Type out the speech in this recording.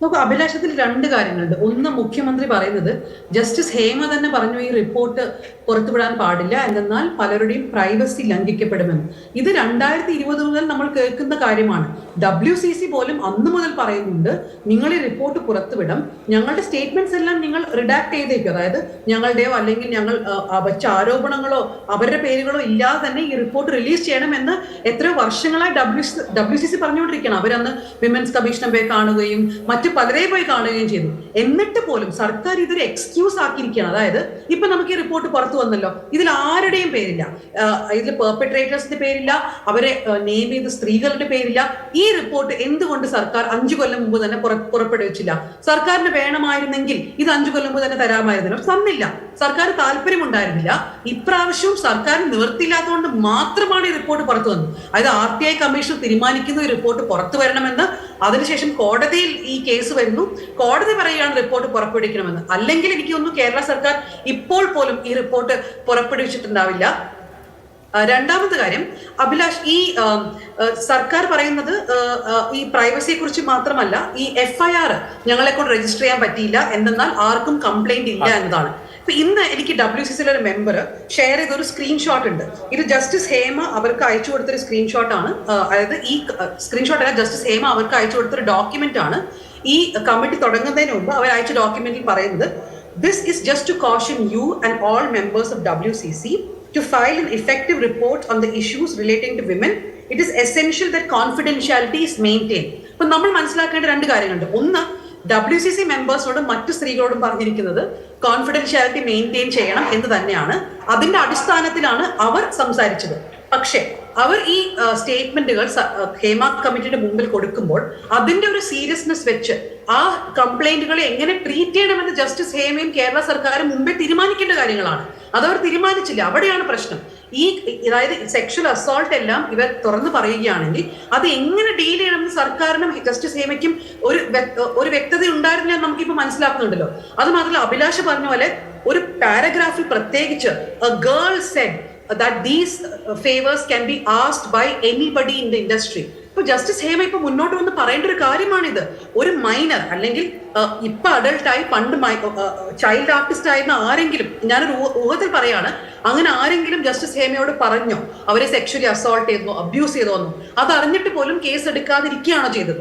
നോക്കൂ അഭിലാഷത്തിൽ രണ്ട് കാര്യങ്ങളുണ്ട്. ഒന്ന് മുഖ്യമന്ത്രി പറയുന്നത് ജസ്റ്റിസ് ഹേമ തന്നെ പറഞ്ഞു ഈ റിപ്പോർട്ട് പുറത്തുവിടാൻ പാടില്ല എന്നാൽ പലരുടെയും പ്രൈവസി ലംഘിക്കപ്പെടുമെന്ന്. ഇത് രണ്ടായിരത്തി ഇരുപത് മുതൽ നമ്മൾ കേൾക്കുന്ന കാര്യമാണ്. ഡബ്ല്യു സി സി പോലും അന്ന് മുതൽ പറയുന്നുണ്ട് നിങ്ങൾ ഈ റിപ്പോർട്ട് പുറത്തുവിടും. ഞങ്ങളുടെ സ്റ്റേറ്റ്മെന്റ്സ് എല്ലാം നിങ്ങൾ റിഡാക്ട് ചെയ്തേക്കും. അതായത് ഞങ്ങളുടെയോ അല്ലെങ്കിൽ ഞങ്ങൾ വച്ച ആരോപണങ്ങളോ അവരുടെ പേരുകളോ ഇല്ലാതെ തന്നെ ഈ റിപ്പോർട്ട് റിലീസ് ചെയ്യണമെന്ന് എത്രയോ വർഷങ്ങളായി ഡബ്ല്യു ഡബ്ല്യു സി സി പറഞ്ഞുകൊണ്ടിരിക്കണം അവരന്ന് വിമൻസ് കമ്മീഷനെ പോയി കാണുകയും പലരെ പോയി കാണുകയും ചെയ്തു. എന്നിട്ട് പോലും സർക്കാർ ഇതൊരു എക്സ്ക്യൂസ് ആക്കിയിരിക്കുകയാണ്. അതായത് ഇപ്പൊ നമുക്ക് ഈ റിപ്പോർട്ട് പുറത്തു വന്നല്ലോ. ഇതിൽ ആരുടെയും പേരില്ല. ഇതിൽ പെർപെട്രേറ്റേഴ്സിന്റെ പേരില്ല. അവരെ നെയിം ചെയ്ത സ്ത്രീകളുടെ പേരില്ല. ഈ റിപ്പോർട്ട് എന്തുകൊണ്ട് സർക്കാർ അഞ്ചു കൊല്ലം മുമ്പ് തന്നെ പുറ- പുറപ്പെടുവിച്ചില്ല സർക്കാരിന് വേണമായിരുന്നെങ്കിൽ ഇത് അഞ്ചു കൊല്ലം മുമ്പ് തന്നെ തരാമായിരുന്നല്ലോ. തന്നില്ല. സർക്കാർ താല്പര്യമുണ്ടായിരുന്നില്ല. ഇപ്രാവശ്യവും സർക്കാർ നിവർത്തിയില്ലാത്തതുകൊണ്ട് മാത്രമാണ് ഈ റിപ്പോർട്ട് പുറത്തു വന്നത്. അതായത് ആർ ടി ഐ കമ്മീഷൻ തീരുമാനിക്കുന്ന ഈ റിപ്പോർട്ട് പുറത്തു വരണമെന്ന് അതിനുശേഷം കോടതിയിൽ ഈ കേസ് വരുന്നു. കോടതി പറയുകയാണ് റിപ്പോർട്ട് പുറപ്പെടുവിക്കണമെന്ന്. അല്ലെങ്കിൽ എനിക്ക് കേരള സർക്കാർ ഇപ്പോൾ പോലും ഈ റിപ്പോർട്ട് പുറപ്പെടുവിച്ചിട്ടുണ്ടാവില്ല. രണ്ടാമത് രണ്ടാമത്തെ കാര്യം അഭിലാഷ് ഈ സർക്കാർ പറയുന്നത് ഈ പ്രൈവസിയെ കുറിച്ച് മാത്രമല്ല ഈ എഫ്ഐആർ ഞങ്ങളെ കൊണ്ട് രജിസ്റ്റർ ചെയ്യാൻ പറ്റിയില്ല. എന്തെന്നാൽ ആർക്കും കംപ്ലൈന്റ് ഇല്ല എന്നതാണ്. ഇപ്പൊ ഇന്ന് എനിക്ക് ഡബ്ല്യു സി സിയിലെ ഒരു മെമ്പർ ഷെയർ ചെയ്ത ഒരു സ്ക്രീൻഷോട്ട് ഉണ്ട്. ഇത് ജസ്റ്റിസ് ഹേമ അവർക്ക് അയച്ചു കൊടുത്തൊരു സ്ക്രീൻഷോട്ട് ആണ്. അതായത് ഈ സ്ക്രീൻഷോട്ട് അല്ല ജസ്റ്റിസ് ഹേമ അവർക്ക് അയച്ചു കൊടുത്തൊരു ഡോക്യുമെന്റ് ആണ്. ഈ കമ്മിറ്റി തുടങ്ങുന്നതിന് മുമ്പ് അവർ അയച്ച ഡോക്യുമെന്റിൽ പറയുന്നത് this is just to caution you and all members of W C C to file an effective report on the issues relating to women, it is essential that confidentiality is maintained. അപ്പൊ നമ്മൾ മനസ്സിലാക്കേണ്ട രണ്ട് കാര്യങ്ങളുണ്ട്. ഒന്ന് W C C മെമ്പേഴ്സിനോടും മറ്റു സ്ത്രീകളോടും പറഞ്ഞിരിക്കുന്നത് confidentiality maintain ചെയ്യണം എന്ന് തന്നെയാണ്. അതിന്റെ അടിസ്ഥാനത്തിലാണ് അവർ സംസാരിച്ചത്. പക്ഷേ അവർ ഈ സ്റ്റേറ്റ്മെന്റുകൾ ഹേമ കമ്മിറ്റിയുടെ മുമ്പിൽ കൊടുക്കുമ്പോൾ അതിന്റെ ഒരു സീരിയസ്നെസ് വെച്ച് ആ കംപ്ലൈന്റുകളെ എങ്ങനെ ട്രീറ്റ് ചെയ്യണമെന്ന് ജസ്റ്റിസ് ഹേമയും കേരള സർക്കാരും മുമ്പേ തീരുമാനിക്കേണ്ട കാര്യങ്ങളാണ്. അതവർ തീരുമാനിച്ചില്ല. അവിടെയാണ് പ്രശ്നം. ഈ അതായത് സെക്ഷൽ അസോൾട്ട് എല്ലാം ഇവർ തുറന്നു പറയുകയാണെങ്കിൽ അത് എങ്ങനെ ഡീൽ ചെയ്യണമെന്ന് സർക്കാരിനും ജസ്റ്റിസ് ഹേമയ്ക്കും ഒരു ഒരു വ്യക്തത ഉണ്ടായിരുന്നില്ല എന്ന് നമുക്കിപ്പോ മനസ്സിലാക്കുന്നുണ്ടല്ലോ. അത് മാത്രമല്ല അഭിലാഷ് പറഞ്ഞ പോലെ ഒരു പാരഗ്രാഫിൽ പ്രത്യേകിച്ച് girl said that these favors can be asked by anybody in the industry. ഇപ്പൊ ജസ്റ്റിസ് ഹേമ ഇപ്പൊ മുന്നോട്ട് വന്ന് പറയേണ്ട ഒരു കാര്യമാണിത് ഒരു മൈനർ അല്ലെങ്കിൽ അഹ്, ഇപ്പൊ അഡൾട്ടായി പണ്ട് ചൈൽഡ് ആർട്ടിസ്റ്റ് ആയിരുന്ന ആരെങ്കിലും ഞാനൊരു ഊഹ- ഊഹത്തിൽ പറയാണ് അങ്ങനെ ആരെങ്കിലും ജസ്റ്റിസ് ഹേമയോട് പറഞ്ഞോ അവരെ സെക്ഷലി അസോൾട്ട് ചെയ്തോ അബ്യൂസ് ചെയ്തോന്നോ അത് അറിഞ്ഞിട്ട് പോലും കേസ് എടുക്കാതിരിക്കുകയാണോ ചെയ്തത്